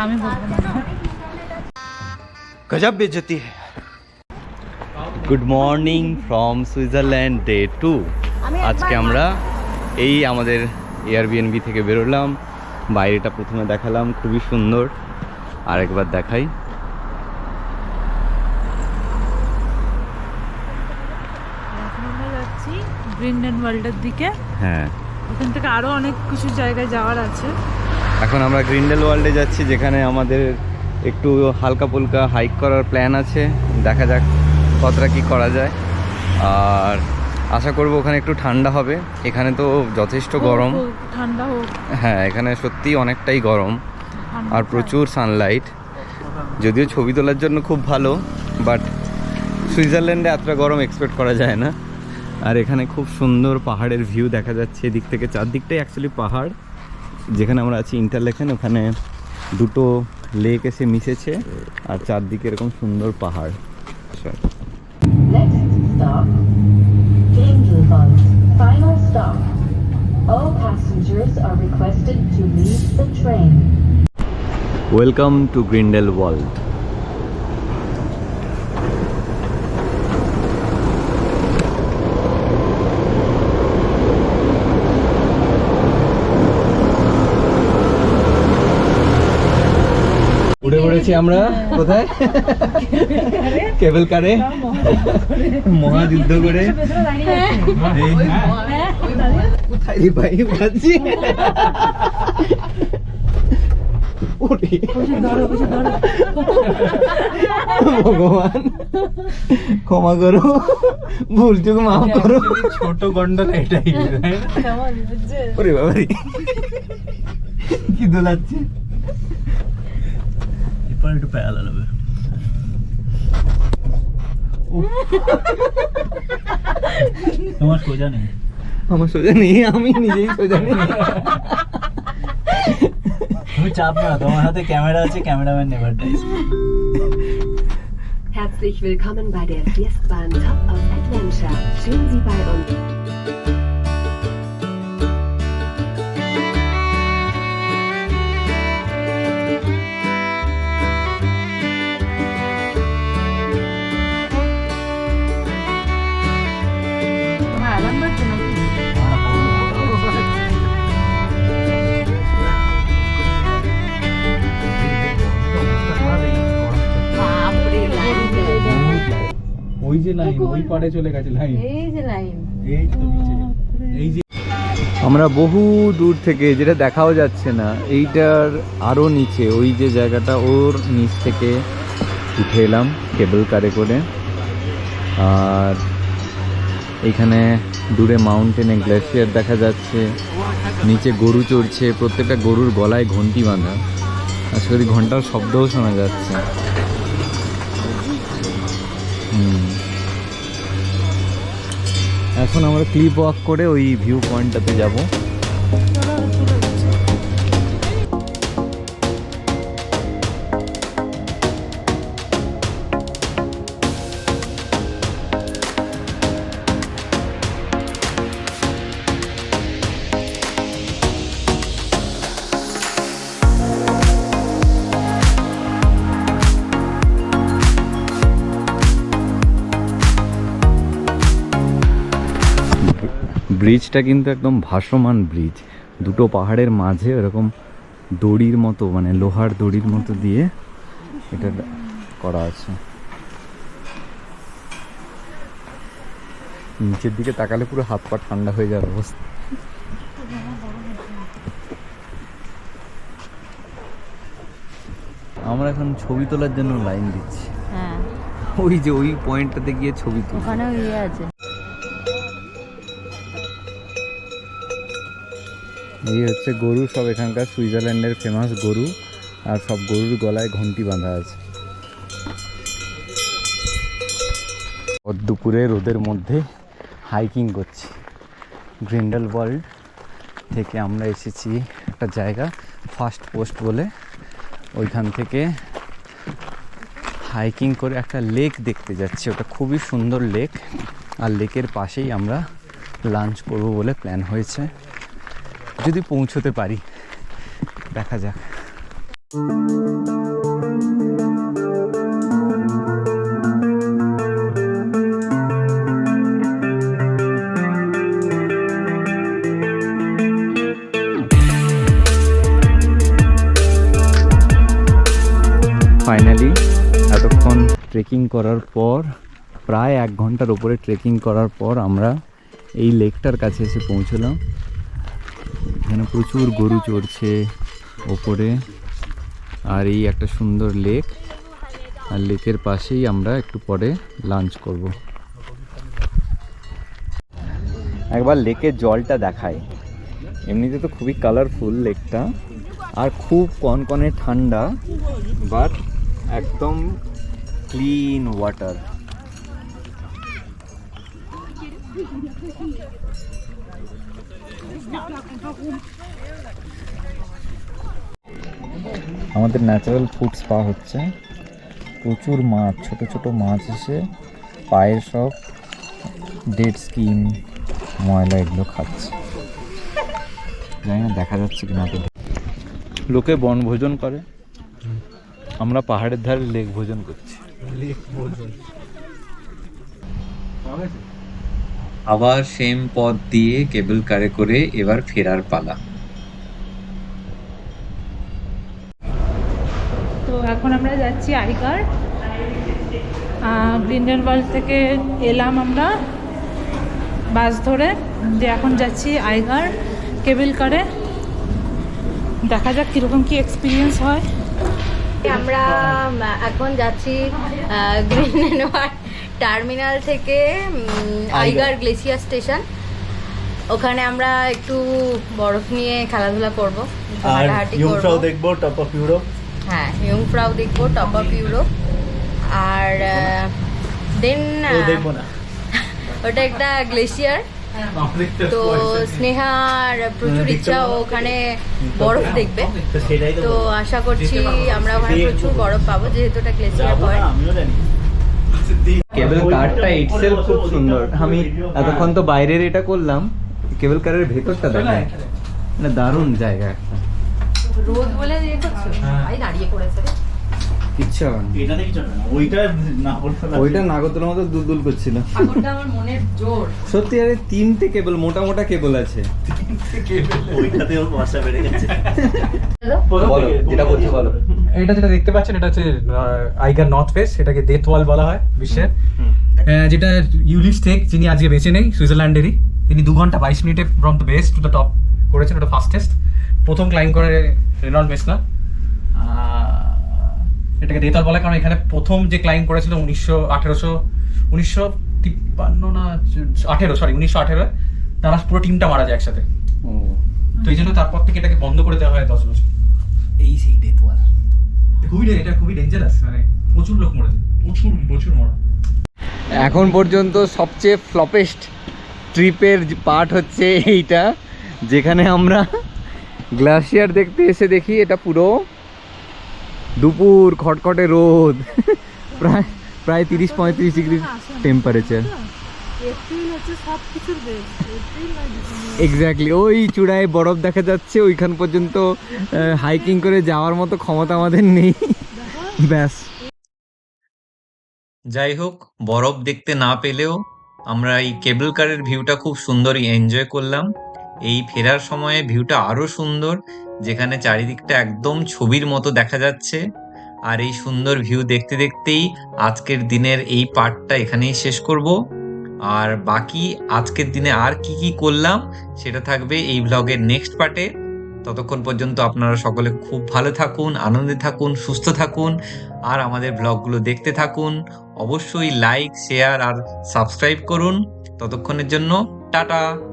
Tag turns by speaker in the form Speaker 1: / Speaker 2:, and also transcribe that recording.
Speaker 1: না আমি বলব
Speaker 2: গজব বেজতি good morning from Switzerland day two আজকে আমরা এই আমাদের এয়ারবিএনবি থেকে বেরোলাম। বাইরেটা প্রথমে দেখালাম খুবই সুন্দর। আরেকবার দেখাই।
Speaker 1: ব্রিন্ডেন ওয়ার্ল্ডের দিকে।
Speaker 2: হ্যাঁ।
Speaker 1: ওখান থেকে আরও অনেক কিছু জায়গায় যাওয়ার আছে।
Speaker 2: এখন আমরা গ্রিনডেল ওয়ার্ল্ডে যাচ্ছি যেখানে আমাদের একটু হালকা ফুলকা হাইক করার প্ল্যান আছে। দেখা যাক কতটা কি করা যায়। আর আশা করব ওখানে একটু ঠান্ডা হবে। এখানে তো যথেষ্ট গরম।
Speaker 1: হোক, হোক, ঠান্ডা হোক।
Speaker 2: হ্যাঁ এখানে সত্যিই অনেকটাই গরম। আর প্রচুর সানলাইট যদিও ছবি তোলার জন্য খুব ভালো বাট সুইজারল্যান্ডে এতটা গরম এক্সপেক্ট করা যায় না। আর এখানে খুব সুন্দর পাহাড়ের ভিউ দেখা যাচ্ছে এদিক থেকে। চারদিকটাই অ্যাকচুয়ালি পাহাড়। যেখানে আমরা আছি ইন্টারলেকশন ওখানে দুটো লেক এসে মিশেছে আর চারদিকে এরকম সুন্দর পাহাড়। ওয়েলকাম টু গ্রিন্ডেল ওয়ার্ল্ড উড়ে পড়েছি আমরা। কোথায়? কেবল কারে মহাযুদ্ধ করে। এই কোথায় ভাই? ভগবান। ক্ষমা করো। ভুল চুক মাফ করো।
Speaker 3: ছোট গন্ডল এটাই
Speaker 2: ওরে বাবা কি দোলাচ্ছে?
Speaker 3: এরপর একটু প্যারা লাগবে তোমার সোজা নেই
Speaker 2: আমার সোজা নেই আমি নিজেই সোজা নেই
Speaker 3: তুমি চাপ না তোমার হাতে ক্যামেরা আছে cameraman never dies
Speaker 4: Herzlich willkommen bei der Fiestbahn Top of Adventure. Schön, Sie bei uns.
Speaker 3: যে লাইন ওই পারে চলে গেছে লাইন।
Speaker 1: এই যে লাইন।
Speaker 3: এই তো নিচে। এই যে
Speaker 2: আমরা বহু দূর থেকে যেটা দেখাও যাচ্ছে না এইটার আরও নিচে ওই যে জায়গাটা ওর নিচ থেকে উঠে এলাম কেবল কারে করে। আর এখানে দূরে মাউন্টেনে গ্লেশিয়ার দেখা যাচ্ছে নিচে গরু চড়ছে প্রত্যেকটা গরুর গলায় ঘন্টি বাঁধা। আশা করি ঘণ্টার শব্দও শোনা যাচ্ছে। হুম। এখন আমরা ক্লিপ ওয়াক করে ওই ভিউ পয়েন্টটাতে যাব। ব্রিজটা কিন্তু একদম ভাসমান ব্রিজ। দুটো পাহাড়ের মাঝে এরকম দড়ির মতো মানে লোহার দড়ির মতো দিয়ে এটা করা আছে। নিচের দিকে তাকালে পুরো হাত পা ঠান্ডা হয়ে যাওয়ার অবস্থা। আমরা এখন ছবি তোলার জন্য লাইন দিচ্ছি।
Speaker 1: হ্যাঁ।
Speaker 2: ওই যে ওই পয়েন্টটাতে গিয়ে ছবি তুলি
Speaker 1: ওখানেও ইয়ে আছে।
Speaker 2: এই হচ্ছে গরু, সব এখানকার সুইজারল্যান্ডের ফেমাস গরু। আর সব গরুর গলায় ঘন্টি বাঁধা আছে। দুপুরে রোদের মধ্যে হাইকিং করছি। গ্রিন্ডেল ওয়ার্ল্ড থেকে আমরা এসেছি একটা জায়গা ফার্স্ট পোস্ট বলে। ওইখান থেকে হাইকিং করে একটা লেক দেখতে যাচ্ছি। ওটা খুবই সুন্দর লেক আর লেকের পাশেই আমরা লাঞ্চ করব বলে প্ল্যান হয়েছে। যদি পৌঁছতে পারি। দেখা যাক। ফাইনালি এতক্ষণ ট্রেকিং করার পর, প্রায় এক ঘণ্টার উপরে ট্রেকিং করার পর আমরা এই লেকটার কাছে এসে পৌঁছলাম। এখানে প্রচুর গরু চড়ছে ওপরে। আর এই একটা সুন্দর লেক। আর লেকের পাশেই আমরা একটু পরে লাঞ্চ করব। একবার লেকের জলটা দেখায় এমনিতে তো খুবই কালারফুল লেকটা। আর খুব কনকনে ঠান্ডা বাট একদম ক্লিন ওয়াটার আমাদের ন্যাচারাল ফুড স্পা হচ্ছে প্রচুর মাছ ছোট ছোট মাছ এসে পায়ের সব ডেড স্কিন ময়লা এগুলো খাচ্ছে। জানি না দেখা যাচ্ছে কিনা তো। লোকে বনভোজন করে। আমরা পাহাড়ের ধারে লেক ভোজন করছি। আবার সেম পথ দিয়ে কেবল কারে করে এবার ফেরার পালা।
Speaker 1: তো এখন আমরা যাচ্ছি আইগার। গ্রিনডেন ওয়ার্ল্ড থেকে এলাম আমরা বাস ধরে। যে এখন যাচ্ছি আইগার কেবিল কারে। দেখা যাক কীরকম কি এক্সপিরিয়েন্স হয়।
Speaker 5: আমরা এখন যাচ্ছি গ্রিন টার্মিনাল থেকে আইগার। Glacier station. ওখানে আমরা একটু বরফ নিয়ে খেলাধুলা করব হাঁটাহাঁটি করব।
Speaker 3: দেখব টপ অফ ইউরোপ
Speaker 5: হ্যাঁ দেখব টপ অফ ইউরোপ আর দেন ওটা একটা গ্লেসিয়ার তো স্নেহার প্রচুর ইচ্ছা ওখানে বরফ দেখবে।
Speaker 3: তো সেটাই তো
Speaker 5: তো
Speaker 3: বলব।
Speaker 5: আশা করছি আমরা ওখানে। প্রচুর বরফ পাবো যেহেতু ওটা গ্লেসিয়ার হয়
Speaker 2: কেবল কারটা ইটসেলফ খুব সুন্দর। আমি এতক্ষণ তো বাইরের এটা করলাম কেবল কারের ভেতরটা দেখায় না দারুণ জায়গা একটা।
Speaker 5: রোদ বলে ইয়ে দাঁড়িয়ে পড়েছে।
Speaker 2: কিচ্ছু হবে না।
Speaker 3: এটাতে কিছু হবে না ওইটা না বলতে
Speaker 2: ওইটা নাগতলার মতো দুলদুল করছিল।
Speaker 5: ঠাকুরটা আমার মনের জোর।
Speaker 2: সত্যি আরে তিনটে কেবল মোটা মোটা কেবল আছে।
Speaker 3: ওইটাতে ওর বর্ষা বেড়ে গেছে।
Speaker 2: বলো যেটা বলছো বলো।
Speaker 6: এটা যেটা দেখতে পাচ্ছেন এটা হচ্ছে আইগার নর্থ ফেস এটাকে ডেথ ওয়াল বলা হয় বিশ্বের। যেটা ইউলিস টেক যিনি আজকে বেঁচে নেই সুইজারল্যান্ডেরই। তিনি দু ঘণ্টা বাইশ মিনিটে from the best to the top করেছেন ওটা ফাস্টেস্ট প্রথম ক্লাইম করে রেনল্ড মেসলা এটাকে ডেথ ওয়াল বলা হয় কারণ এখানে প্রথম যে ক্লাইম করেছিল উনিশশো আঠেরোশো উনিশশো তিপ্পান্ন না আঠেরো সরি উনিশশো আঠেরো তারা পুরো টিমটা মারা যায় একসাথে।
Speaker 2: ও।
Speaker 6: তো এই জন্য তারপর থেকে এটাকে বন্ধ করে দেওয়া হয় দশ বছর। এই সেই ডেথ ওয়াল খুবই এটা খুবই ডেঞ্জারাস মানে প্রচুর লোক মরেছে। প্রচুর প্রচুর মরা।
Speaker 2: এখন পর্যন্ত সবচেয়ে ফ্লপেস্ট ট্রিপের পার্ট হচ্ছে এইটা যেখানে আমরা গ্লাসিয়ার দেখতে এসে দেখি এটা পুরো দুপুর খটখটে রোদ। প্রায় প্রায় তিরিশ পঁয়ত্রিশ ডিগ্রি টেম্পারেচার এক্স্যাক্টলি ওই চূড়ায় বরফ দেখা যাচ্ছে ওইখান পর্যন্ত হাইকিং করে যাওয়ার মতো ক্ষমতা আমাদের নেই। ব্যাস। যাই হোক বরফ দেখতে না পেলেও আমরা এই কেবল কারের ভিউটা খুব সুন্দরই এনজয় করলাম। এই ফেরার সময়ে ভিউটা আরও সুন্দর, যেখানে চারিদিকটা একদম ছবির মতো দেখা যাচ্ছে। আর এই সুন্দর ভিউ দেখতে দেখতেই আজকের দিনের এই পার্টটা এখানেই শেষ করব। আর বাকি আজকের দিনে আর কি কি করলাম, সেটা থাকবে এই ব্লগের নেক্সট পার্টে। ততক্ষণ পর্যন্ত আপনারা সকলে খুব ভালো থাকুন, আনন্দে থাকুন, সুস্থ থাকুন, আর আমাদের ব্লগগুলো দেখতে থাকুন। অবশ্যই লাইক শেয়ার আর সাবস্ক্রাইব করুন। ততক্ষণের জন্য টাটা!